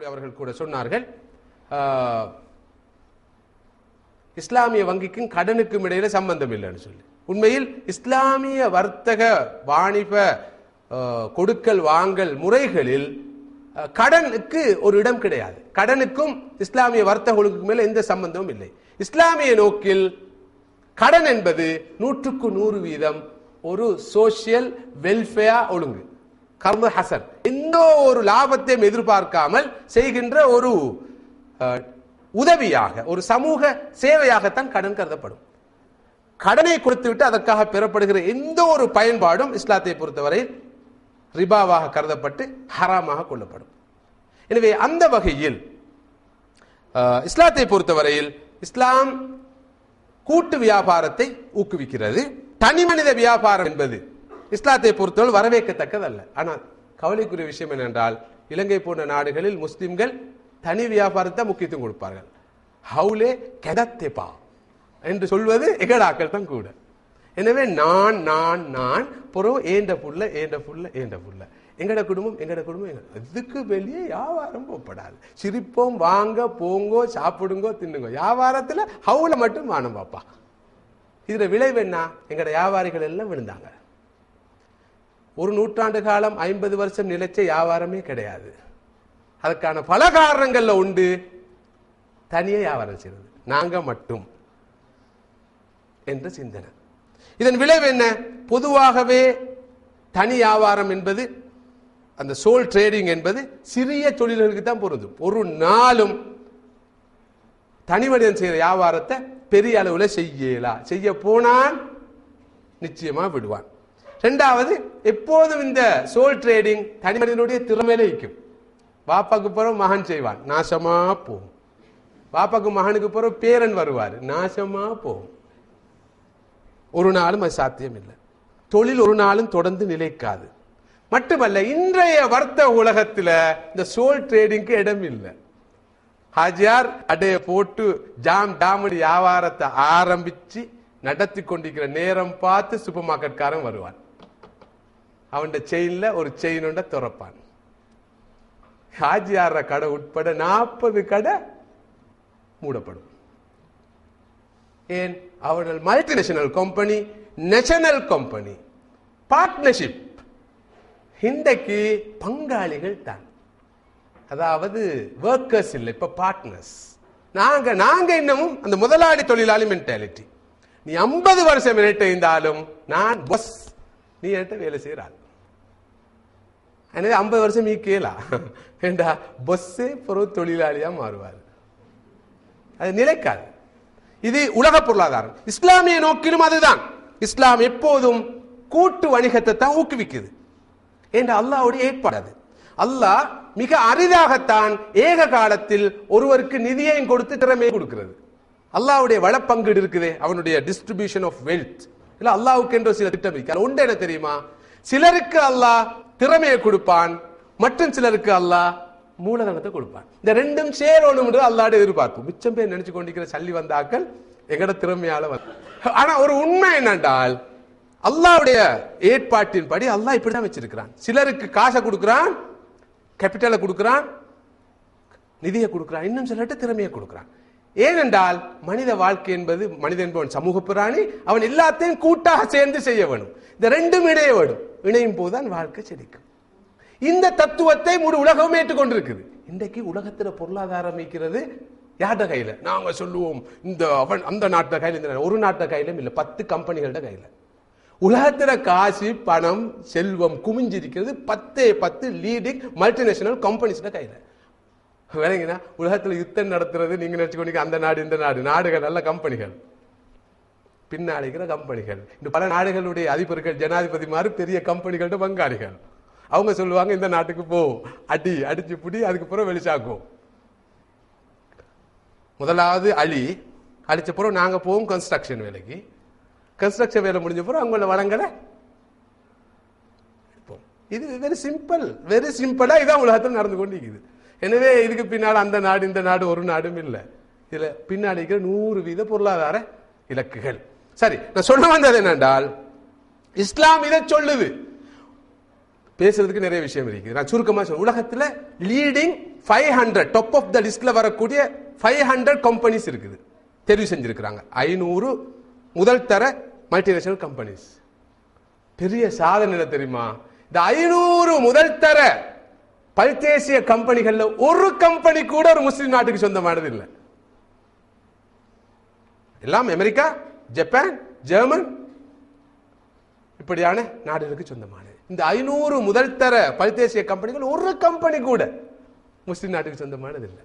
மௌலி அவர்கள் கூட சொன்னார்கள் இஸ்லாமிய வங்கிக்கும் கடனுக்கும் இடையில சம்பந்தம் இல்லைன்னு சொல்லி. உண்மையில் இஸ்லாமிய வர்த்தக வாணிப கொடுக்கல் வாங்கல் முறைகளில் கடனுக்கு ஒரு இடம் கிடையாது. கடனுக்கும் இஸ்லாமிய வர்த்தக ஒழுங்குக்கும் மேல எந்த சம்பந்தமும் இல்லை. இஸ்லாமிய நோக்கில் கடன் என்பது நூற்றுக்கு நூறு வீதம் ஒரு சோசியல் வெல்ஃபேர் ஒழுங்கு. கர்ம ஹசன். எந்த ஒரு லாபத்தையும் எதிர்பார்க்காமல் செய்கின்ற ஒரு உதவியாக ஒரு சமூக சேவையாகத்தான் கடன் கருதப்படும். கடனை கொடுத்துவிட்டு அதற்காக பெறப்படுகிற எந்த ஒரு பயன்பாடும் இஸ்லாத்தை பொறுத்தவரை ரிபாவாக கருதப்பட்டு ஹராமாக கொள்ளப்படும் எனவே அந்த வகையில் இஸ்லாத்தை பொறுத்தவரையில் இஸ்லாம் கூட்டு வியாபாரத்தை ஊக்குவிக்கிறது. தனி மனித வியாபாரம் என்பது இஸ்லாத்தை பொறுத்தவரை வரவேற்கத்தக்கதல்ல. ஆனால் கவலைக்குரிய விஷயம் என்னென்றால் இலங்கை போன்ற நாடுகளில் முஸ்லிம்கள் தனி வியாபாரத்தை முக்கியத்துவம் கொடுப்பார்கள். ஹவுலே கெடத்தேபா என்று சொல்வது எகடாக்கள் தான் கூட. எனவே நான் நான் நான் புறம் ஏண்ட புள்ள ஏண்ட புள்ள ஏண்ட புள்ள. எங்கட குடும்பம் எங்கட குடும்பம் இதுக்கு வெளியே வியாபாரம் போகப்படாது சிரிப்போம் வாங்க போங்கோ சாப்பிடுங்கோ தின்னுங்கோ. வியாபாரத்தில் ஹவுல மட்டும் வானம் பாப்பா. இதில் விளைவு என்ன? எங்கட வியாபாரிகள் எல்லாம் விழுந்தாங்க. ஒரு நூற்றாண்டு காலம் ஐம்பது வருஷம் நிலைச்ச வியாபாரமே கிடையாது. அதுக்கான பல காரணங்கள்ல உண்டு. தனியே வியாபாரம் செய்வது. நாங்க மட்டும். என்ற சிந்தனை. இதன் விளைவு என்ன? பொதுவாகவே தனி வியாபாரம் என்பது அந்த சோல் ட்ரேடிங் என்பது சிறிய தொழில்களுக்கு தான் பொருந்தும். ஒரு நாளும் தனி மனிதன் செய்கிற வியாபாரத்தை பெரிய அளவில் செய்யலா. செய்ய போனான் நிச்சயமாக விடுவான். ரெண்டாவது எப்போதும் இந்த சோல் ட்ரேடிங் தனி மனிதனுடைய திறமையில இருக்கும். பாப்பாக்கு பிறகு மகன் செய்வான் நாசமா போகும். பாப்பாக்கு மகனுக்கு பிறகு பேரன் வருவார் நாசமா போகும். ஒரு நாளும் அது சாத்தியம் இல்லை தொழில் ஒரு நாளும் தொடர்ந்து நிலைக்காது. மட்டுமல்ல இன்றைய வர்த்தக உலகத்துல இந்த சோல் ட்ரேடிங்க்கு இடம் இல்லை ஹாஜியார் அடைய போட்டு ஜாம் டாமடி வியாபாரத்தை ஆரம்பிச்சு நடத்தி கொண்டிருக்கிற நேரம் பார்த்து சூப்பர் மார்க்கெட்காரன் வருவான். அவன் செயின்ல ஒரு செயின் ஒன்றை துறப்பான். ஹாஜியார கடை உட்பட நாற்பது கடை மூடப்படும். ஏன்? அவர்கள் multinational company national company partnership இன்றைக்கு பங்காளிகள் தான். அதாவது ஒர்க்கர்ஸ் இல்லை இப்ப பார்ட்னர்ஸ் நாங்க நாங்க இன்னமும் அந்த முதலாளி தொழிலாளி மென்டாலிட்டி நீ ஐம்பது வருஷம் என்கிட்ட இருந்தாலும் நான் பஸ் நீ என்கிட்ட வேலை செய்யறாள் எனவே ஐம்பது வருஷம் நீ கேளா. ஏண்டா? பஸ்ஸே பொருள் தொழிலாளியா மாறுவார். அது நிலைக்காது. இது உலக பொருளாதாரம். இஸ்லாமிய நோக்கிலும் அதுதான். இஸ்லாம் எப்போதும் கூட்டு வணிகத்தை தான் ஊக்குவிக்குது. என்ற அல்லாவுடைய ஏற்பாடு அது. அல்லாஹ் மிக அரிதாகத்தான் ஏக காலத்தில் ஒருவருக்கு நிதியையும் கொடுத்து திறமையை கொடுக்கிறது. அல்லாவுடைய வளப்பங்கீடு இருக்குது. அவனுடைய டிஸ்ட்ரிபியூஷன் ஆஃப் வெல்த் இல்லை அல்லாவுக்கு என்ற சில திட்டம் இருக்கு உண்டு ஒன்று என்ன தெரியுமா? சிலருக்கு அல்லாஹ் திறமையை கொடுப்பான். மற்றும் சிலருக்கு அல்லாஹ் மூலதனத்தை கொடுப்பான். இந்த ரெண்டும் சேரணும் அல்லாட எதிர்பார்ப்பு மிச்சம் பேர் நினைச்சு கொண்டிருக்கிற சல்லி வந்தாக்கள் எங்கட திறமையால வந்து ஆனா ஒரு உண்மை என்னென்றால் அல்லாவுடைய ஏற்பாட்டின்படி அல்லாஹ் இப்படிதான் வச்சிருக்கிறான். சிலருக்கு காசை கொடுக்கிறான் கேபிட்டலை கொடுக்கிறான் நிதியை கொடுக்கிறான் இன்னும் சிலர்கிட்ட திறமையை கொடுக்கிறான். ஏனென்றால் மனித வாழ்க்கை என்பது மனித என்பவன் சமூக பிராணி அவன் எல்லாத்தையும் கூட்டாக சேர்ந்து செய்ய வேணும். இந்த ரெண்டும் இடையே வேணும். இணையும் போதுதான் வாழ்க்கை செழிக்கும். இந்த தத்துவத்தை முழு உலகமும் ஏற்றுக்கொண்டிருக்குது. இன்றைக்கு உலகத்தில் பொருளாதாரம் இருக்கிறது யார்ட கையில்? நாங்கள் சொல்லுவோம் இந்த அவன் அந்த நாட்டை கையில் இந்த ஒரு நாட்டை கையிலும் இல்லை பத்து கம்பெனிகள்கிட்ட கையில். உலகத்தில் காசு பணம் செல்வம் குமிஞ்சிருக்கிறது பத்தே பத்து லீடிங் மல்டிநேஷனல் கம்பெனிஸ்ட கையில். விளங்கினா உலகத்தில் யுத்தம் நடத்துறது நீங்கள் நினச்சிக்கொண்டீங்க அந்த நாடு இந்த நாடு நாடுகள் நல்ல கம்பெனிகள். பின்னாடிக்கிற கம்பெனிகள். இந்த பல நாடுகளுடைய அதிபர்கள் ஜனாதிபதி மாதிரி பெரிய கம்பெனிகள்ட்ட பங்காளிகள். அவங்க சொல்லுவாங்க இந்த நாட்டுக்கு போ. அடி அடிச்சு பிடி அதுக்கு பிறகு வெளிச்சாக்கும் முதலாவது அழி. அழிச்ச பிறகு நாங்கள் போவோம் கன்ஸ்ட்ரக்ஷன் வேலைக்கு. கன்ஸ்ட்ரக்ஷன் வேலை முடிஞ்ச பிறகு அவங்கள வளங்களை இது வெரி சிம்பிள் வெரி சிம்பிளாக இதான் உலகத்தில் நடந்து கொண்டிருக்குது. எனவே இதுக்கு பின்னால் அந்த நாடு இந்த நாடு ஒரு நாடும் இல்லை. இதில் பின்னாடி இருக்கிற நூறு வீத பொருளாதார இலக்குகள். சரி நான் சொல்ல வந்தது என்னென்றால் இஸ்லாம் இதை சொல்லுது. பேசுறதுக்கு நிறைய விஷயம் இருக்குது. நான் சுருக்கமா சொல்ல உலகத்துல leading five hundred top of the லிஸ்ட்ல வரக்கூடிய ஃபைவ் ஹண்ட்ரட் கம்பெனிஸ் இருக்குது. தெரிவு செஞ்சிருக்கிறாங்க. ஐநூறு முதல் தர மல்டிநேஷனல் கம்பெனிஸ் பெரிய சாதனை என்ன தெரியுமா? இந்த ஐநூறு முதல் தர பல்தேசிய கம்பெனிகள்ல ஒரு கம்பெனி கூட ஒரு முஸ்லீம் நாட்டுக்கு சொந்தமானது இல்லை. எல்லாம் அமெரிக்கா ஜப்பான் ஜெர்மன் இப்படியான நாடுகளுக்கு சொந்தமானது. இந்த ஐநூறு முதல் தர பல்தேசிய கம்பெனிகள் ஒரு கம்பெனி கூட முஸ்லீம் நாட்டுக்கு சொந்தமானது இல்லை.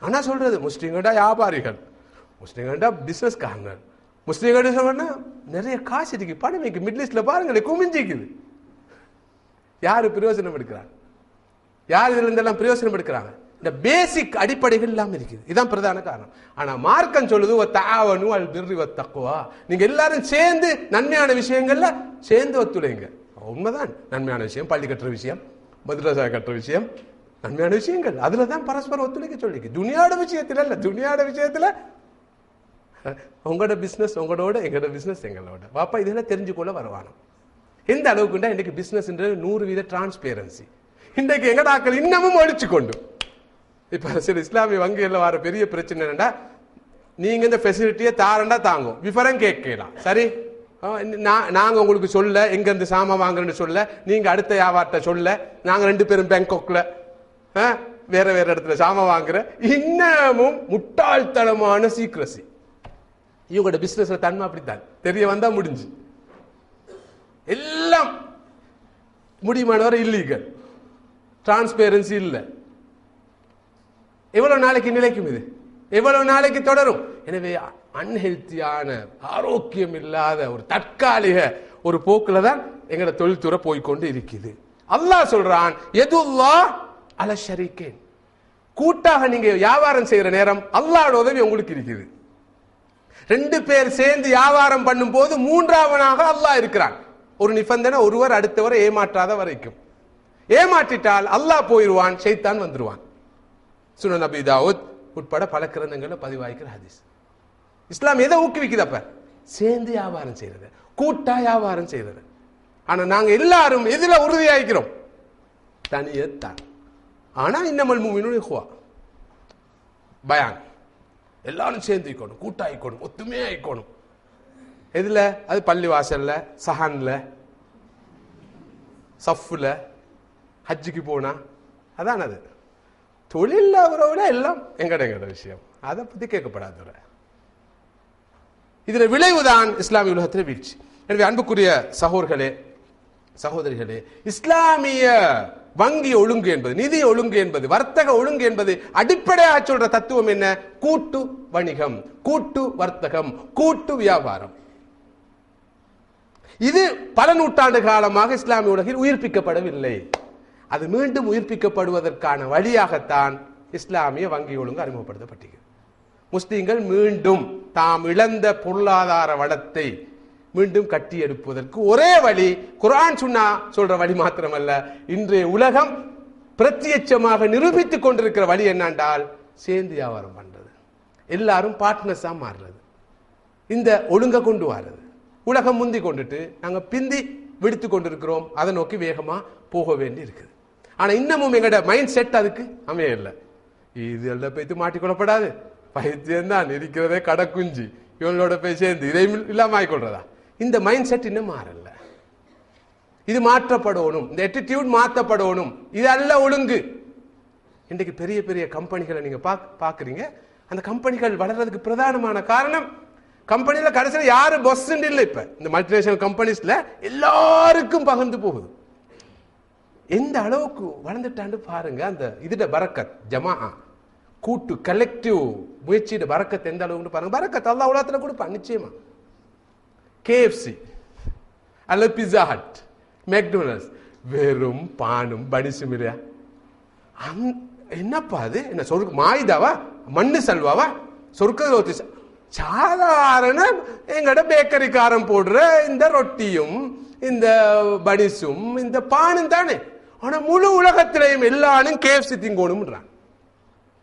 ஆனா சொல்றது முஸ்லீம்கள்டா வியாபாரிகள் முஸ்லீம்கள்டா பிசினஸ்காரங்க முஸ்லீம்கள் சொன்னா நிறைய காசு இருக்கு பணம் இருக்கு மிடில் ஈஸ்ட்ல பாருங்களேன் குமிஞ்சிக்குது. யாரு பிரயோஜனம் எடுக்கிறாங்க? யார் இதுல இருந்தெல்லாம் பிரயோஜனம் எடுக்கிறாங்க? இந்த பேசிக் அடிப்படைகள் இல்லாமல் இருக்குது. இதுதான் பிரதான காரணம். ஆனால் மார்க்கம் சொல்லுது ஒரு தாவனு அல் பிர்ரி வத் தக்குவா நீங்கள் எல்லாரும் சேர்ந்து நன்மையான விஷயங்கள்ல சேர்ந்து ஒத்துழைங்க. உண்மைதான். நன்மையான விஷயம் பள்ளி கட்டுற விஷயம் மதுரசா கட்டுற விஷயம் நன்மையான விஷயங்கள். அதில் தான் பரஸ்பரம் ஒத்துழைக்க சொல்லிக்கு துனியாட விஷயத்தில் இல்லை. துனியாட விஷயத்தில் உங்களோட பிஸ்னஸ் உங்களோட எங்களோட பிஸ்னஸ் எங்களோட. பாப்பா இதெல்லாம் தெரிஞ்சுக்கொள்ள வருவானோ எந்த அளவுக்குண்டா இன்னைக்கு பிஸ்னஸ்ன்றது நூறு வீத டிரான்ஸ்பேரன்சி இன்றைக்கு எங்கட ஆக்கள் இன்னமும் ஒழிச்சு கொண்டு இப்போ சில இஸ்லாமிய வங்கிகளில் வர பெரிய பிரச்சனை என்னென்னா நீங்கள் இந்த ஃபெசிலிட்டியை தாரண்டா தாங்கும். விவரம் கேட்கலாம் சரி? ஆ, நா- உங்களுக்கு சொல்ல எங்கேருந்து சாமான் வாங்குறேன்னு சொல்ல நீங்கள் அடுத்த வியாபாரத்தை சொல்ல நாங்கள் ரெண்டு பேரும் பேங்காக்கில் ஆ, வேற வேற இடத்துல சாமான் வாங்குற இன்னமும் முட்டாள்தனமான சீக்ரசி இவங்களோட பிஸ்னஸில் தன்மை அப்படித்தான். தெரிய வந்தா முடிஞ்சு. எல்லாம் முடியுமானவரை இல்லீகல் டிரான்ஸ்பேரன்சி இல்லை. எவ்வளவு நாளைக்கு நிலைக்கும் இது? எவ்வளவு நாளைக்கு தொடரும்? எனவே அன்ஹெல்த்தியான ஆரோக்கியம் இல்லாத ஒரு தற்காலிக ஒரு போக்குல தான் எங்களோட தொழில்துறை போய்க்கொண்டு இருக்குது. அல்லாஹ் சொல்றான் எதுல்லா அல கூட்டாக நீங்க வியாபாரம் செய்யற நேரம் அல்லாட உதவி உங்களுக்கு இருக்குது. ரெண்டு பேர் சேர்ந்து வியாபாரம் பண்ணும்போது மூன்றாவனாக அல்லாஹ் இருக்கிறான். ஒரு நிபந்தனை ஒருவர் அடுத்தவரை ஏமாற்றாத வரைக்கும். ஏமாற்றிட்டால் அல்லாஹ் போயிடுவான் சைத்தான் வந்துருவான். சுனன் அபி தாவூத் உட்பட பல கிரந்தங்களில் பதிவாகிக்கிற ஹதீஸ். இஸ்லாம் எதை ஊக்குவிக்குது அப்ப? சேர்ந்து வியாபாரம் செய்யறது கூட்டா வியாபாரம் செய்யறது. ஆனா நாங்க எல்லாரும் எதுல உறுதியாய்க்கிறோம்? தனியத்தான். ஆனா இன்னமல் மூவினுடைய ஹுவா பயான். எல்லாரும் சேர்ந்து வைக்கணும் கூட்டாயிக்கணும் ஒத்துமையா ஆயிக்கணும் எதுல? அது பள்ளி வாசல்ல சஹான்ல சஃப்ல ஹஜ்ஜுக்கு போனா அதான் அது தொழில் உறவுல எல்லாம் எங்கட எங்கட விஷயம் அதை பத்தி கேட்கப்படாத இதுல விளைவுதான் இஸ்லாமிய உலகத்தில் வீழ்ச்சி எனவே அன்புக்குரிய சகோதர்களே சகோதரிகளே இஸ்லாமிய வங்கி ஒழுங்கு என்பது நிதி ஒழுங்கு என்பது வர்த்தக ஒழுங்கு என்பது அடிப்படையாக சொல்ற தத்துவம் என்ன கூட்டு வணிகம் கூட்டு வர்த்தகம் கூட்டு வியாபாரம் இது பல நூற்றாண்டு காலமாக இஸ்லாமிய உலகில் உயிர்ப்பிக்கப்படவில்லை அது மீண்டும் உயிர்ப்பிக்கப்படுவதற்கான வழியாகத்தான் இஸ்லாமிய வங்கி ஒழுங்கு அறிமுகப்படுத்தப்பட்டது முஸ்லீம்கள் மீண்டும் தாம் இழந்த பொருளாதார வளத்தை மீண்டும் கட்டி எடுப்பதற்கு ஒரே வழி குரான் சுன்னா சொல்ற வழி மாத்திரமல்ல இன்றைய உலகம் பிரத்யட்சமாக நிரூபித்துக் கொண்டிருக்கிற வழி என்னென்றால் சேர்ந்து வியாபாரம் பண்றது. எல்லாரும் பார்ட்னர்ஸா மாறுறது. இந்த ஒழுங்கை கொண்டு வர்றது. உலகம் முந்தி கொண்டுட்டு நாங்கள் பிந்தி விடுத்து கொண்டிருக்கிறோம். அதை நோக்கி வேகமாக போக வேண்டி இருக்குது ஆனா இன்னமும் எங்களோட மைண்ட் செட் அதுக்கு? அமையல இது எல்லாம் போய்த்து மாட்டிக்கொள்ளப்படாது பைத்தியம் தான். இருக்கிறதே கடக்குஞ்சி. இவங்களோட போய் சேர்ந்து இதை இல்லாம ஆயிக்கொள்றதா இந்த மைண்ட் செட் இன்னும் மாறல. இது மாற்றப்படணும். இந்த எட்டிடியூட் மாற்றப்படணும் இது அல்ல ஒழுங்கு. இன்றைக்கு பெரிய பெரிய கம்பெனிகளை நீங்க பாக்- பாக்குறீங்க. அந்த கம்பெனிகள் வளர்றதுக்கு பிரதானமான காரணம் கம்பெனியில் கடைசியில் யாரு பொஸ் இல்லை இப்ப. இந்த மல்டிநேஷனல் கம்பெனிஸ்ல எல்லாருக்கும் பகிர்ந்து போகுது. எந்த அளவுக்கு வளர்ந்துட்டான்னு பாருங்க அந்த இதுட பரக்கத் ஜமா கூட்டு கலெக்டிவ் முயற்சியோட பரக்கத் எந்த அளவுக்கு பாருங்க. பரக்கத் அல்லா உலகத்தில் கொடுப்பான் நிச்சயமா. கேஎஃப்சி அல்ல பிஸா ஹட் மெக்டோனல்ஸ் வெறும் பானும் பனிசும் இல்லையா? அந்- என்னப்பா அது? என்ன சொர்க்க மாயுதாவா? மண்ணு சல்வாவா? சொர்க்க சாதாரண எங்கட பேக்கரிக்காரன் போடுற இந்த ரொட்டியும் இந்த பனிசும் இந்த பானும் தானே? ஆனா முழு உலகத்திலையும் எல்லாரும் கேஎஃப்சி திங்கணும்ன்றான்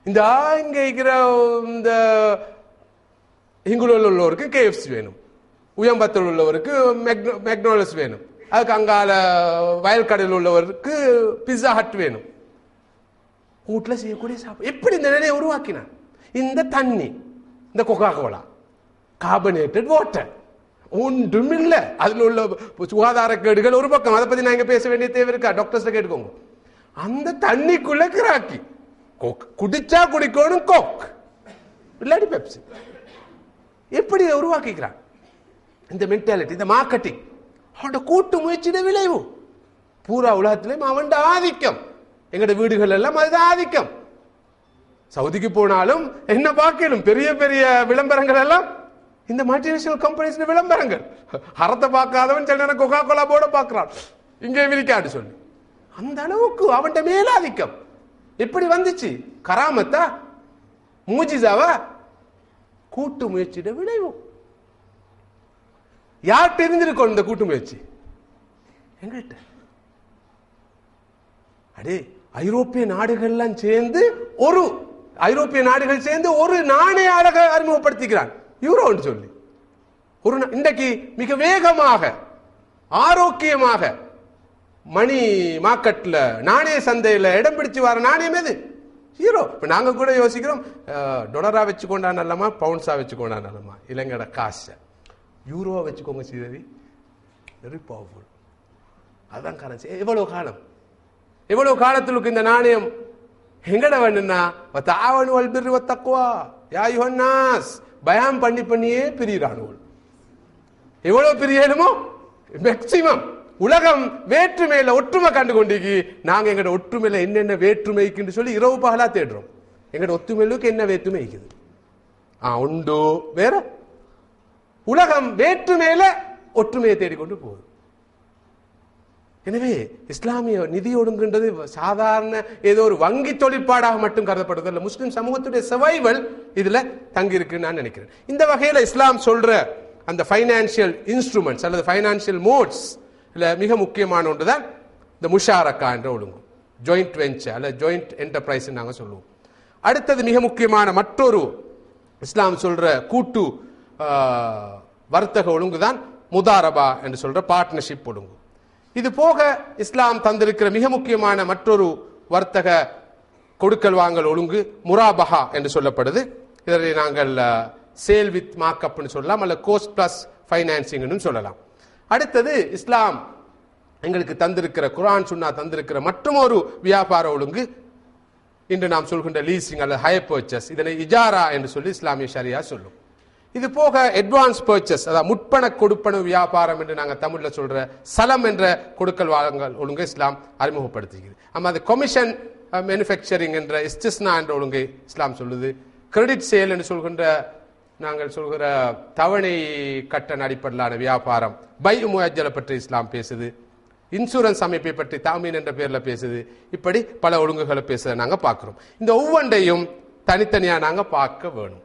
இந்த இங்க இருக்கிற இந்த இங்குள்ள உள்ளவருக்கு கேஎஃப்சி வேணும். உயம்பத்தில் உள்ளவருக்கு மெக்னோலஸ் வேணும். அதுக்கு அங்கால வயல்கடையில் உள்ளவருக்கு பிஸா ஹட் வேணும். வீட்டுல செய்யக்கூடிய சாப்பாடு. எப்படி இந்த நிலையை உருவாக்கினான்? இந்த தண்ணி இந்த கொக்கா கோலா கார்பனேட்டட் வாட்டர் ஒன்றும் இல்லை அதில் உள்ள சுகாதார கேடுகள் ஒரு பக்கம். அதை பற்றி நாங்கள் பேச வேண்டிய தேவை இருக்கா? டாக்டர்ஸ் கேட்டுக்கோங்க. அந்த தண்ணிக்குள்ள கிராக்கி. கோக் குடிச்சா குடிக்கணும் கோக் இல்லாடி பெப்சி எப்படி உருவாக்கிக்கிறான்? இந்த மென்டாலிட்டி இந்த மார்க்கெட்டிங் அவனோட கூட்டு முயற்சியிட விளைவு. பூரா உலகத்திலையும் அவன் ஆதிக்கம். எங்கட வீடுகள் எல்லாம் அதுதான் ஆதிக்கம். சவுதிக்கு போனாலும் என்ன பார்க்கணும்? பெரிய பெரிய விளம்பரங்கள் எல்லாம் இந்த மல்டிநேஷனல் கம்பெனிஸ் விளம்பரங்கள். அறத்தை பார்க்காதவன் சில நேரம் கொக்கா கோலா போட பார்க்கிறான். இங்கே விரிக்காடு சொல்லி. அந்த அளவுக்கு அவன்கிட்ட மேலாதிக்கம். எப்படி வந்துச்சு? கராமத்தா? மூஜிசாவா? கூட்டு முயற்சியிட விளைவு. யார்கிட்ட தெரிஞ்சிருக்கோம் இந்த கூட்டு முயற்சி? எங்கள்கிட்ட அடே ஐரோப்பிய நாடுகள்லாம் சேர்ந்து ஒரு ஐரோப்பிய நாடுகள் சேர்ந்து ஒரு நாணய அழக அறிமுகப்படுத்திக்கிறான் யூரோன்னு சொல்லி. ஒரு இன்றைக்கு மிக வேகமாக ஆரோக்கியமாக மணி மார்க்கெட்டில் நாணய சந்தையில் இடம் பிடிச்சு வர நாணயம் எது? ஹீரோ இப்போ நாங்கள் கூட யோசிக்கிறோம் டொலராக வச்சுக்கொண்டா நல்லமா பவுன்ஸாக வச்சுக்கொண்டா நல்லமா? இலங்கட காசை. யூரோவாக வச்சுக்கோங்க சீதவி. வெரி பவர்ஃபுல் அதான் காரணம். எவ்வளோ காலம்? எவ்வளோ காலத்துக்கு இந்த நாணயம் எங்கட வேணும்னா? தாவணு வல்பிரி தக்குவா யா யுஹன்னாஸ். பயம் பண்ணி பண்ணியே பிரிகிறானுவள் எவ்வளவு பிரியணுமோ? மேக்சிமம் உலகம் வேற்றுமையில ஒற்றுமை கண்டு கொண்டிருக்கு நாங்க எங்கட ஒற்றுமையில என்னென்ன வேற்றுமைக்குன்னு சொல்லி இரவு பகலா தேடுறோம். எங்கட ஒத்துமையிலுக்கு என்ன வேற்றுமை இருக்குது? ஆ உண்டு? வேற? உலகம் வேற்றுமையில ஒற்றுமையை தேடிக்கொண்டு போகுது. எனவே இஸ்லாமிய நிதி ஒடுங்குன்றது சாதாரண ஏதோ ஒரு வங்கி தொழிற்பாடாக மட்டும் கருதப்படுது இல்லை முஸ்லிம் சமூகத்துடைய சர்வைவல் இதுல தங்கியிருக்குன்னு நான் நினைக்கிறேன். இந்த வகையில இஸ்லாம் சொல்ற அந்த ஃபைனான்சியல் இன்ஸ்ட்ருமெண்ட்ஸ் அல்லது ஃபைனான்சியல் மோட்ஸ் இல்ல மிக முக்கியமான ஒன்றுதான் இந்த முஷாரக்கா என்ற ஒழுங்கு ஜாயிண்ட் வெஞ்சர் அல்ல ஜாயிண்ட் என்டர்பிரைஸ் நாங்கள் சொல்லுவோம். அடுத்தது மிக முக்கியமான மற்றொரு இஸ்லாம் சொல்ற கூட்டு வர்த்தக ஒழுங்கு தான் முதாரபா என்று சொல்ற பார்ட்னர்ஷிப் ஒழுங்கு இது போக இஸ்லாம் தந்திருக்கிற மிக முக்கியமான மற்றொரு வர்த்தக கொடுக்கல் வாங்கல் ஒழுங்கு முராபஹா என்று சொல்லப்படுது. இதனை நாங்கள் சேல் வித் மார்க்அப்னு சொல்லலாம் அல்ல கோஸ்ட் பிளஸ் ஃபைனான்சிங்னு சொல்லலாம். அடுத்தது இஸ்லாம் எங்களுக்கு தந்திருக்கிற குரான் சுன்னா தந்திருக்கிற மற்றொரு வியாபார ஒழுங்கு. இன்று நாம் சொல்கின்ற லீசிங் அல்லது ஹயர் பர்ச்சஸ் இதனை இஜாரா என்று சொல்லி இஸ்லாமிய ஷரியா சொல்லும். இது போக அட்வான்ஸ் பர்ச்சஸ் அதாவது முற்பண கொடுப்பன வியாபாரம் என்று நாங்கள் தமிழில் சொல்கிற சலம் என்ற கொடுக்கல் வாங்கல் ஒழுங்கை இஸ்லாம் அறிமுகப்படுத்துகிறது. நம்ம அது கொமிஷன் மேனுஃபேக்சரிங் என்ற இஸ்டிஸ்னா என்ற ஒழுங்கை இஸ்லாம் சொல்லுது. கிரெடிட் சேல் என்று சொல்கின்ற நாங்கள் சொல்கிற தவணை கட்டண அடிப்படையிலான வியாபாரம் பை முயஜலை பற்றி இஸ்லாம் பேசுது. இன்சூரன்ஸ் அமைப்பை பற்றி தாமீன் என்ற பேரில் பேசுது. இப்படி பல ஒழுங்குகளை பேசுறத நாங்கள் பார்க்குறோம். இந்த ஒவ்வொன்றையும் தனித்தனியாக நாங்கள் பார்க்க வேணும்.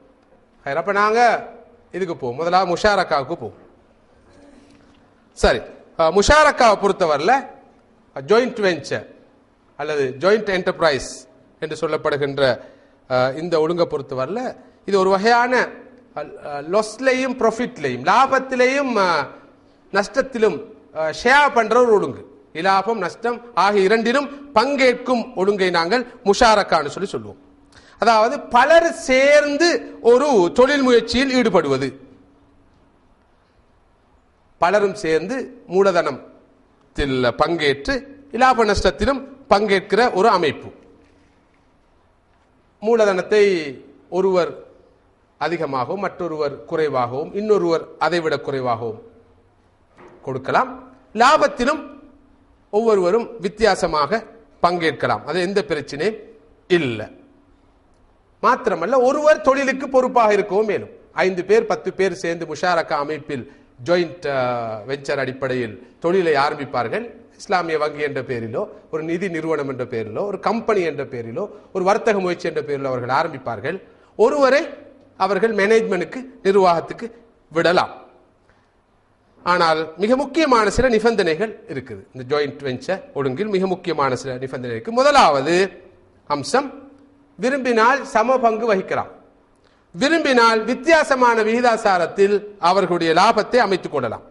அப்ப நாங்க இதுக்கு போவோம். முதலாவது முஷாரக்காவுக்கு போவோம். சரி. முஷாரக்காவை பொறுத்தவரையில் ஜாயிண்ட் வெஞ்சர் அல்லது ஜாயிண்ட் என்டர்பிரைஸ் என்று சொல்லப்படுகின்ற இந்த ஒழுங்கை பொறுத்தவரையில் இது ஒரு வகையான லொஸ்லையும் ப்ராஃபிட்லையும் லாபத்திலையும் நஷ்டத்திலும் ஷேர் பண்ற ஒரு ஒழுங்கு. இலாபம் நஷ்டம் ஆகிய இரண்டிலும் பங்கேற்கும் ஒழுங்கை நாங்கள் முஷாரக்கான்னு சொல்லி சொல்லுவோம். அதாவது பலர் சேர்ந்து ஒரு தொழில் முயற்சியில் ஈடுபடுவது. பலரும் சேர்ந்து மூலதனத்தில் பங்கேற்று இலாப நஷ்டத்திலும் பங்கேற்கிற ஒரு அமைப்பு. மூலதனத்தை ஒருவர் அதிகமாகவும் மற்றொருவர் குறைவாகவும் இன்னொருவர் அதைவிட குறைவாகவும் கொடுக்கலாம். லாபத்திலும் ஒவ்வொருவரும் வித்தியாசமாக பங்கேற்கலாம். அது எந்த பிரச்சனையும் இல்லை. மாத்திரமல்ல ஒருவர் தொழிலுக்கு பொறுப்பாக இருக்கவும் மேலும். ஐந்து பேர் பத்து பேர் சேர்ந்து முஷாரக்கா அமைப்பில் ஜாயிண்ட் வெஞ்சர் அடிப்படையில் தொழிலை ஆரம்பிப்பார்கள். இஸ்லாமிய வங்கி என்ற பேரிலோ ஒரு நிதி நிறுவனம் என்ற பேரிலோ ஒரு கம்பெனி என்ற பேரிலோ ஒரு வர்த்தக முயற்சி என்ற பேரிலோ அவர்கள் ஆரம்பிப்பார்கள். ஒருவரை அவர்கள் மேனேஜ்மெண்ட்டுக்கு நிர்வாகத்துக்கு விடலாம். ஆனால் மிக முக்கியமான சில நிபந்தனைகள் இருக்குது. இந்த ஜாயிண்ட் வெஞ்சர் ஒழுங்கில் மிக முக்கியமான சில நிபந்தனை இருக்கு முதலாவது அம்சம் விரும்பினால் சம பங்கு வகிக்கலாம். விரும்பினால் வித்தியாசமான விகிதாசாரத்தில் அவர்களுடைய லாபத்தை அமைத்துக் கொள்ளலாம்.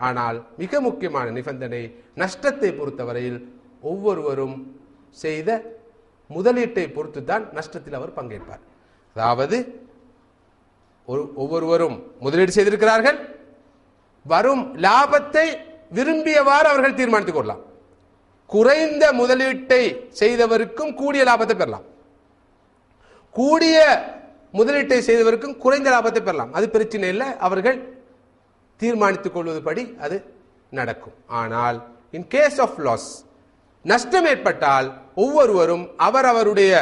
ஆனால் மிக முக்கியமான நிபந்தனை நஷ்டத்தை பொறுத்தவரையில் ஒவ்வொருவரும் செய்த முதலீட்டை பொறுத்து தான் நஷ்டத்தில் அவர் பங்கேற்பார். அதாவது ஒரு ஒவ்வொருவரும் முதலீடு செய்திருக்கிறார்கள் வரும் லாபத்தை விரும்பியவாறு அவர்கள் தீர்மானித்துக் கொள்ளலாம். குறைந்த முதலீட்டை செய்தவருக்கும் கூடிய லாபத்தை பெறலாம். கூடிய முதலீட்டை செய்தவருக்கும் குறைந்த லாபத்தை பெறலாம். அது பிரச்சனை இல்லை. அவர்கள் தீர்மானித்துக் கொள்வதுபடி அது நடக்கும். ஆனால் இன் கேஸ் ஆஃப் லாஸ் நஷ்டம் ஏற்பட்டால் ஒவ்வொருவரும் அவர் அவருடைய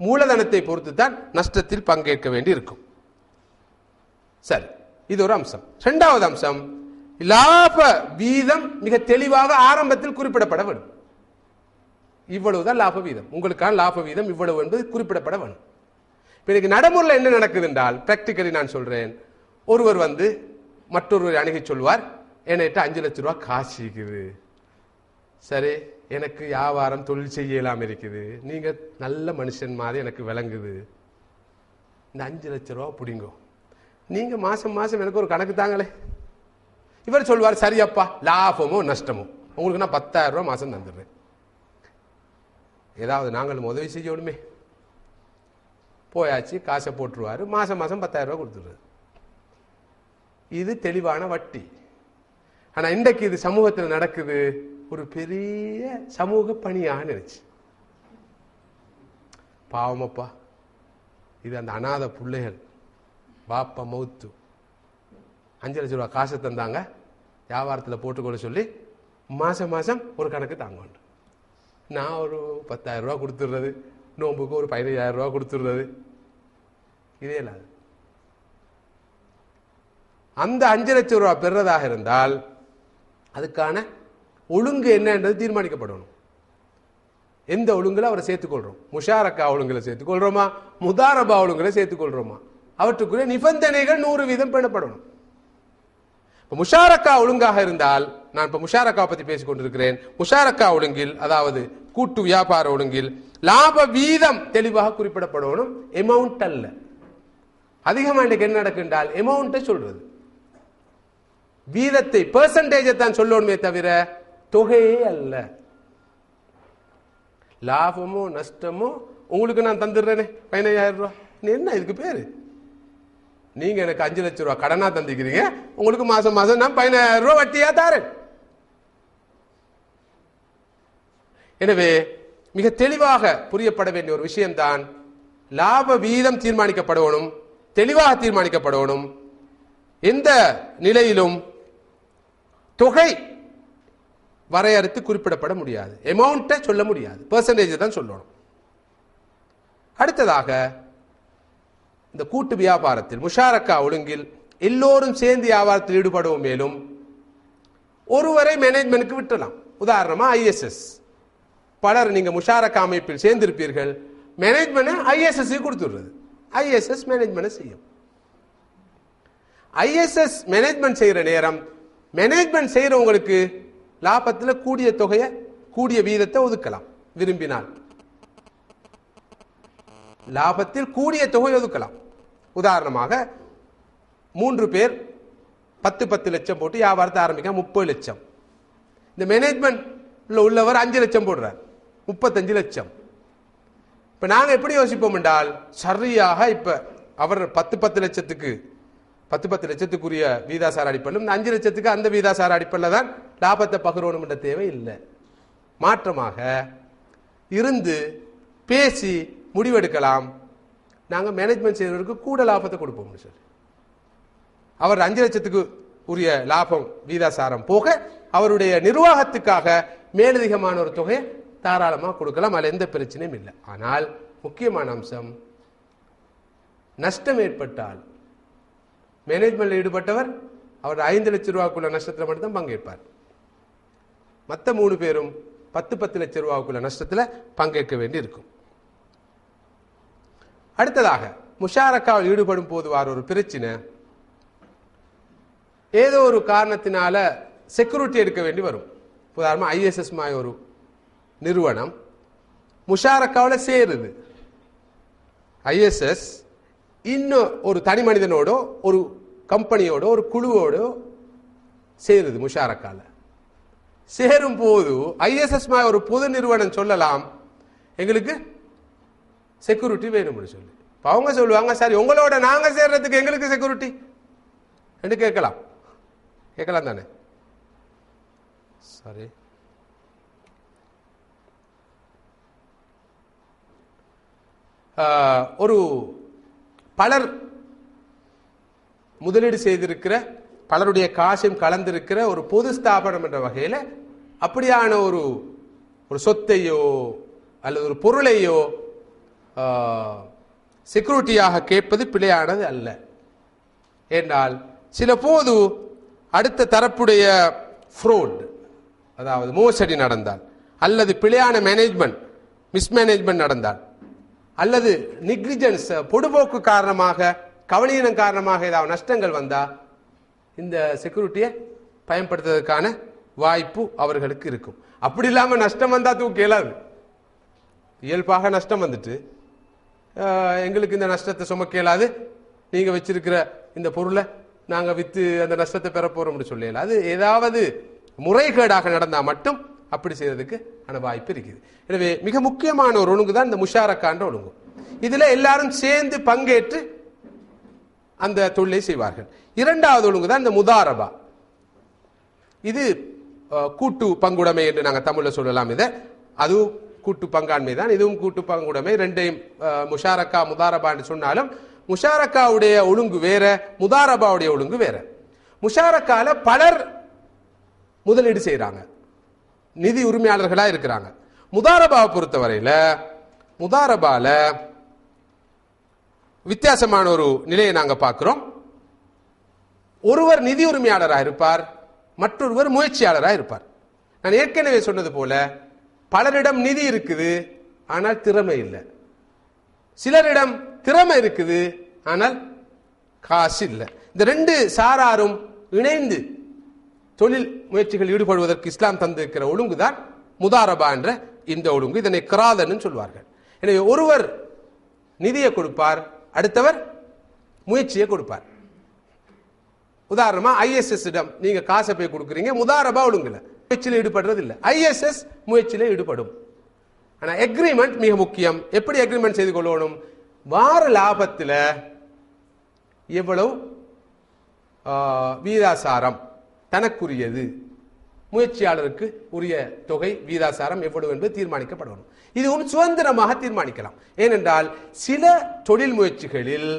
மூலதனத்தை பொறுத்து தான் நஷ்டத்தில் பங்கேற்க வேண்டி இருக்கும் சரி இது ஒரு அம்சம். இரண்டாவது அம்சம் லாப வீதம் மிக தெளிவாக ஆரம்பத்தில் குறிப்பிடப்பட வேண்டும். இவ்வளவுதான் லாப வீதம் உங்களுக்கான லாப வீதம் இவ்வளவு என்பது குறிப்பிடப்பட வேணும் இப்போ இன்னைக்கு நடைமுறையில் என்ன நடக்குது என்றால் பிராக்டிக்கலி நான் சொல்றேன் ஒருவர் வந்து மற்றொருவர் அணுகி சொல்வார் என்கிட்ட அஞ்சு லட்ச ரூபா காசிக்குது சரி எனக்கு வியாபாரம் தொழில் செய்யலாம் இருக்குது. நீங்க நல்ல மனுஷன் மாதிரி எனக்கு விளங்குது. இந்த அஞ்சு லட்சம் ரூபா பிடிங்கோ. நீங்க மாசம் மாசம் எனக்கு ஒரு கணக்கு தாங்களே. இவர் சொல்வார் சரியப்பா லாபமோ நஷ்டமோ. உங்களுக்கு நான் பத்தாயிரம் ரூபா மாசம் தந்துடுறேன். ஏதாவது நாங்களும் உதவி செய்யணுமே. போயாச்சு காசை போட்டுருவாரு. மாசம் மாசம் பத்தாயிரம் ரூபா கொடுத்துருவாரு இது தெளிவான வட்டி. ஆனா இன்றைக்கு இது சமூகத்தில் நடக்குது. ஒரு பெரிய சமூக பணியாக நினைச்சு. பாவமப்பா. இது அந்த அனாதை பிள்ளைகள். பாப்பா மௌத்து அஞ்சு லட்ச ரூபா காசை தந்தாங்க. வியாபாரத்தில் போட்டுக்கொள்ள சொல்லி மாதம் மாசம் ஒரு கணக்கு தாங்க வேண்டும் நான் ஒரு பத்தாயிரம் ரூபா நோம்புக்கு ஒரு பதினஞ்சாயிரம் ரூபா கொடுத்துட்றது. இதே இல்லாது அந்த அஞ்சு லட்சம் ரூபா பெறதாக இருந்தால் அதுக்கான ஒழுங்கு என்னன்றது தீர்மானிக்கப்படணும். எந்த ஒழுங்குல அவரை சேர்த்துக்கொள்கிறோம் முஷாரக்கா ஒழுங்குல சேர்த்துக்கொள்கிறோமா முதாரபா ஒழுங்குல சேர்த்துக்கொள்கிறோமா அவற்றுக்குரிய நிபந்தனைகள் நூறு வீதம் பெணப்படணும். இப்போ முஷாரக்கா ஒழுங்காக இருந்தால் நான் இப்போ முஷாரக்கா பற்றி பேசிக் கொண்டிருக்கிறேன். முஷாரக்கா ஒழுங்கில் அதாவது கூட்டு வியாபார ஒழுங்கில் லாப வீதம் தெளிவாக குறிப்பிடப்படணும். எமௌண்ட் அல்ல. அதிகமாக இன்றைக்கு என்ன நடக்குன்றால் எமௌண்ட்டை சொல்றது. வீதத்தை பெர்சன்டேஜை தான் சொல்லணுமே தவிர தொகையே அல்ல. லாபமோ நஷ்டமோ உங்களுக்கு நான் தந்துடுறேனே பதினையாயிரம் ரூபாய் என்ன இதுக்கு பேரு? நீங்க எனக்கு அஞ்சு லட்சம் ரூபாய் கடனா தந்திக்கிறீங்க உங்களுக்கு மாசம் மாசம் நான் பதினாயிரம் ரூபாய் வட்டியா தாரேன். எனவே மிக தெளிவாக புரியப்பட வேண்டிய ஒரு விஷயம்தான் லாப வீதம் தீர்மானிக்கப்படணும் தெளிவாக தீர்மானிக்கப்படணும் எந்த நிலையிலும் தொகை வரையறுத்து குறிப்பிடப்பட முடியாது. எமௌண்ட்டை சொல்ல முடியாது. பெர்சன்டேஜ் தான் சொல்லணும். அடுத்ததாக இந்த கூட்டு வியாபாரத்தில் முஷாரக்கா ஒழுங்கில் எல்லோரும் சேர்ந்து வியாபாரத்தில் ஈடுபடுவோம் மேலும் ஒருவரை மேனேஜ்மெண்ட்டுக்கு விட்டலாம். உதாரணமா ஐஎஸ்எஸ் பலர் நீங்க முஷாரக்கா அமைப்பில் சேர்ந்திருப்பீர்கள் மேனேஜ்மெண்ட் ஐஎஸ்எஸ் கொடுத்துடுறது. ஐஎஸ்எஸ் மேனேஜ்மெண்ட் செய்யும். ஐஎஸ்எஸ் மேனேஜ்மெண்ட் செய்கிற நேரம் மேனேஜ்மெண்ட் செய்கிறவங்களுக்கு லாபத்தில் கூடிய தொகையை கூடிய வீதத்தை ஒதுக்கலாம். விரும்பினால். லாபத்தில் கூடிய தொகை ஒதுக்கலாம். உதாரணமாக மூன்று பேர் பத்து பத்து லட்சம் போட்டு வியாபாரத்தை ஆரம்பிக்க முப்பது லட்சம். இந்த மேனேஜ்மெண்ட்டில் உள்ளவர் அஞ்சு லட்சம் போடுறார். முப்பத்தஞ்சு லட்சம். இப்போ நாங்கள் எப்படி யோசிப்போம் என்றால் சரியாக இப்போ அவர் பத்து பத்து லட்சத்துக்கு பத்து பத்து லட்சத்துக்குரிய வீதாசார அடிப்படையில் இந்த அஞ்சு லட்சத்துக்கு அந்த வீதாசார அடிப்படையில் தான் லாபத்தை பகிரணும் என்ற தேவை இல்லை. மாற்றமாக இருந்து பேசி முடிவெடுக்கலாம். நாங்கள் மேனேஜ்மெண்ட் செய்கிறவருக்கு கூட லாபத்தை கொடுப்போம்னு சொல்லி அவர் அஞ்சு லட்சத்துக்கு உரிய லாபம் வீதாசாரம் போக அவருடைய நிர்வாகத்துக்காக மேலதிகமான ஒரு தொகையை தாராளமாக கொடுக்கலாம் அதில் எந்த பிரச்சனையும் இல்லை. ஆனால் முக்கியமான அம்சம் நஷ்டம் ஏற்பட்டால் மேனேஜ்மெண்ட்டில் ஈடுபட்டவர் அவர் ஐந்து லட்சம் ரூபாக்குள்ள நஷ்டத்தில் மட்டும்தான் பங்கேற்பார். மற்ற மூணு பேரும் பத்து பத்து லட்சம் ரூபாவுக்குள்ள நஷ்டத்தில் பங்கேற்க வேண்டி இருக்கும் அடுத்ததாக முஷாரக்காவில் ஈடுபடும் போது வார ஒரு பிரச்சனை. ஏதோ ஒரு காரணத்தினால செக்யூரிட்டி எடுக்க வேண்டி வரும். உதாரணமாக ஐஎஸ்எஸ் மாய ஒரு நிறுவனம் முஷாரக்காவில் சேருது. ஐஎஸ்எஸ் இன்னும் ஒரு தனி மனிதனோடோ ஒரு கம்பெனியோட ஒரு குழுவோடோ சேருது முஷாரக்காவில் சேரும் போது ஐஎஸ்எஸ் ஒரு பொது நிறுவனம் சொல்லலாம். எங்களுக்கு செக்யூரிட்டி வேணும்னு சொல்லி. இப்போ அவங்க சொல்லுவாங்க சரி உங்களோட நாங்கள் சேர்றதுக்கு எங்களுக்கு செக்யூரிட்டி என்று கேட்கலாம். கேட்கலாம் தானே? சரி ஒரு பலர் முதலீடு செய்திருக்கிற பலருடைய காசையும் கலந்திருக்கிற ஒரு பொது ஸ்தாபனம் என்ற வகையில் அப்படியான ஒரு ஒரு சொத்தையோ அல்லது ஒரு பொருளையோ செக்யூரிட்டியாக கேட்பது பிழையானது அல்ல. என்றால் சில போது அடுத்த தரப்புடைய ஃப்ரோட் அதாவது மோசடி நடந்தால் அல்லது பிழையான மேனேஜ்மெண்ட் மிஸ்மேனேஜ்மெண்ட் நடந்தால் அல்லது நெக்லிஜென்ஸ் பொடுபோக்கு காரணமாக கவலையினம் காரணமாக ஏதாவது நஷ்டங்கள் வந்தால் இந்த செக்யூரிட்டியை பயன்படுத்துவதற்கான வாய்ப்பு அவர்களுக்கு இருக்கும். அப்படி இல்லாமல் நஷ்டம் வந்தால் தூக்க இயலாது. இயல்பாக நஷ்டம் வந்துட்டு எங்களுக்கு இந்த நஷ்டத்தை சுமக்க இயலாது. நீங்கள் வச்சிருக்கிற இந்த பொருளை நாங்கள் விற்று அந்த நஷ்டத்தை பெற அப்படின்னு சொல்ல அது ஏதாவது முறைகேடாக நடந்தால் மட்டும் அப்படி செய்யறதுக்கு ஆன வாய்ப்பு இருக்குது. எனவே மிக முக்கியமான ஒரு ஒழுங்கு தான் இந்த முஷாரக்கான்ற ஒழுங்கு. இதில் எல்லாரும் சேர்ந்து பங்கேற்று அந்த தொழிலை செய்வார்கள். இரண்டாவது ஒழுங்கு தான் இந்த முதாரபா. இது கூட்டு பங்குடைமை என்று நாங்கள் தமிழில் சொல்லலாம் இதை. அதுவும் கூட்டு பங்காண்மை தான் இதுவும் கூட்டு பங்குடைமை ரெண்டையும் முஷாரக்கா முதாரபான்னு சொன்னாலும் முஷாரக்காவுடைய ஒழுங்கு வேற முதாரபாவுடைய ஒழுங்கு வேற. முஷாரக்கால பலர் முதலீடு செய்கிறாங்க நிதி உரிமையாளர்களாக இருக்கிறாங்க. முதாரபாவை பொறுத்தவரையில் முதாரபால வித்தியாசமான ஒரு நிலையை நாங்கள் பார்க்குறோம். ஒருவர் நிதி உரிமையாளராக இருப்பார் மற்றொருவர் முயற்சியாளராக இருப்பார். நான் ஏற்கனவே சொன்னது போல பலரிடம் நிதி இருக்குது ஆனால் திறமை இல்லை. சிலரிடம் திறமை இருக்குது ஆனால் காசு இல்லை. இந்த ரெண்டு சாராரும் இணைந்து தொழில் முயற்சிகள் ஈடுபடுவதற்கு இஸ்லாம் தந்திருக்கிற ஒழுங்குதான் முதாரபா என்ற இந்த ஒழுங்கு. இதனை கிராதன்னு சொல்வார்கள். எனவே ஒருவர் நிதியை கொடுப்பார் அடுத்தவர் முயற்சியை கொடுப்பார். உதாரணமா ஐஎஸ்எஸ் இடம் நீங்க காசை போய் கொடுக்குறீங்க முதாரபா ஒழுங்குல. முயற்சியில் ஈடுபடுறதில்லை. ஐஎஸ்எஸ் முயற்சியில் ஈடுபடும். ஆனால் எக்ரிமெண்ட் மிக முக்கியம். எப்படி எக்ரிமெண்ட் செய்து கொள்ளணும்? வார லாபத்தில் எவ்வளவு வீதாசாரம் தனக்குரியது. முயற்சியாளருக்கு உரிய தொகை வீதாசாரம் எவ்வளவு என்பது தீர்மானிக்கப்படணும். இதுவும் சுதந்திரமாக தீர்மானிக்கலாம். ஏனென்றால் சில தொழில் முயற்சிகளில்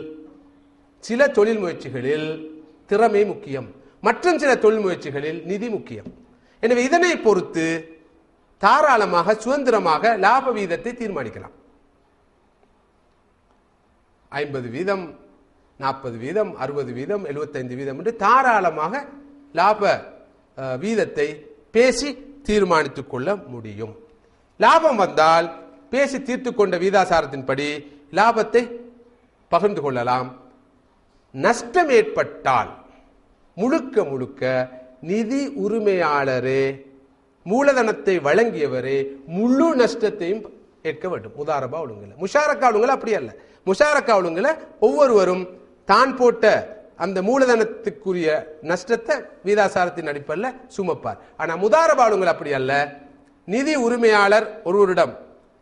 சில தொழில் முயற்சிகளில் திறமை முக்கியம். மற்றும் சில தொழில் முயற்சிகளில் நிதி முக்கியம். எனவே இதனை பொறுத்து தாராளமாக சுதந்திரமாக லாப வீதத்தை தீர்மானிக்கலாம். ஐம்பது வீதம் நாற்பது வீதம் அறுபது வீதம் எழுபத்தைந்து வீதம் என்று தாராளமாக லாப வீதத்தை பேசி தீர்மானித்துக் கொள்ள முடியும். லாபம் வந்தால் பேசி தீர்த்து கொண்ட வீதாசாரத்தின்படி லாபத்தை பகிர்ந்து கொள்ளலாம். நஷ்டம் ஏற்பட்டால் முழுக்க முழுக்க நிதி உரிமையாளரே மூலதனத்தை வழங்கியவரே முழு நஷ்டத்தையும் ஏற்க வேண்டும். முதாரபா ஒழுங்குல. முஷாரக்கா ஒழுங்குல அப்படி அல்ல. முஷாரக்கா ஒழுங்குல ஒவ்வொருவரும் தான் போட்ட அந்த மூலதனத்துக்குரிய நஷ்டத்தை வீதாசாரத்தின் அடிப்படையில் சுமப்பார். ஆனால் முதாரபா ஒழுங்குல அப்படி அல்ல. நிதி உரிமையாளர் ஒருவரிடம்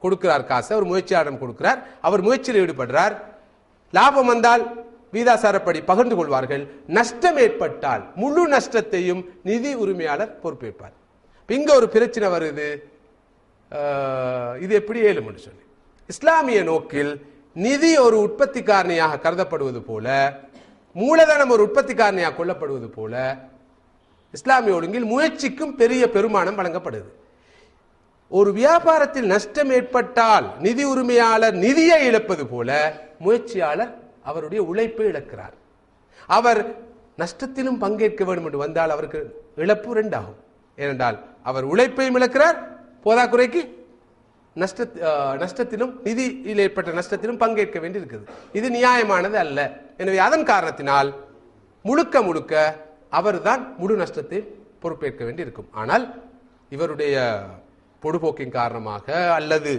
கொடுக்கிறார் காசை ஒரு முயற்சியாளரிடம் கொடுக்கிறார். அவர் முயற்சியில் ஈடுபடுறார். லாபம் வந்தால் வீதாசாரப்படி பகிர்ந்து கொள்வார்கள். நஷ்டம் ஏற்பட்டால் முழு நஷ்டத்தையும் நிதி உரிமையாளர் பொறுப்பேற்பார். இங்கே இங்க ஒரு பிரச்சனை வருது. இது எப்படி ஏழும்னு சொல்லி. இஸ்லாமிய நோக்கில் நிதி ஒரு உற்பத்தி காரணியாக கருதப்படுவது போல மூலதனம் ஒரு உற்பத்தி காரணியாக கொள்ளப்படுவது போல இஸ்லாமிய ஒழுங்கில் முயற்சிக்கும் பெரிய பெருமானம் வழங்கப்படுது. ஒரு வியாபாரத்தில் நஷ்டம் ஏற்பட்டால் நிதி உரிமையாளர் நிதியை இழப்பது போல முயற்சியாளர் அவருடைய உழைப்பை இழக்கிறார். அவர் நஷ்டத்திலும் பங்கேற்க வேண்டும் என்று வந்தால் அவருக்கு இழப்பு ரெண்டாகும் ஏனென்றால் அவர் உழைப்பையும் இழக்கிறார் போதாக்குறைக்கு நஷ்ட நஷ்டத்திலும் நிதியில் ஏற்பட்ட நஷ்டத்திலும் பங்கேற்க வேண்டி இருக்குது இது நியாயமானது அல்ல. எனவே அதன் காரணத்தினால் முழுக்க முழுக்க அவர்தான் முழு நஷ்டத்தை பொறுப்பேற்க வேண்டி இருக்கும் ஆனால் இவருடைய பொடுபோக்கின் காரணமாக அல்லது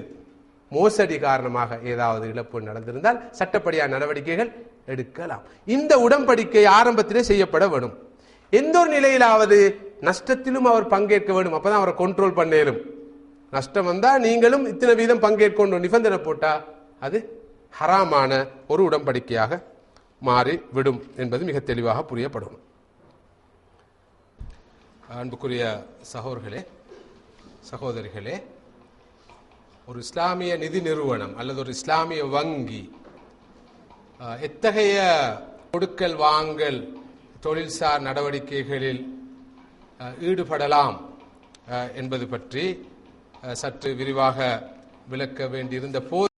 மோசடி காரணமாக ஏதாவது இழப்பு நடந்திருந்தால் சட்டப்படியான நடவடிக்கைகள் எடுக்கலாம். இந்த உடன்படிக்கை ஆரம்பத்திலே செய்யப்பட வேண்டும் எந்த ஒரு நிலையிலாவது நஷ்டத்திலும் அவர் பங்கேற்க வேண்டும் அப்பதான் அவரை கண்ட்ரோல் பண்ணேலும். நஷ்டம் வந்தா நீங்களும் இத்தனை வீதம் பங்கேற்கொண்டு நிபந்தனை போட்டா அது ஹராமான ஒரு உடன்படிக்கையாக மாறி விடும் என்பது மிக தெளிவாக புரியப்படும். அன்புக்குரிய சகோதர்களே சகோதரிகளே ஒரு இஸ்லாமிய நிதி நிறுவனம் அல்லது ஒரு இஸ்லாமிய வங்கி எத்தகைய கொடுக்கல் வாங்கல் தொழில்சார் நடவடிக்கைகளில் ஈடுபடலாம் என்பது பற்றி சற்று விரிவாக விளக்க வேண்டியிருந்த போது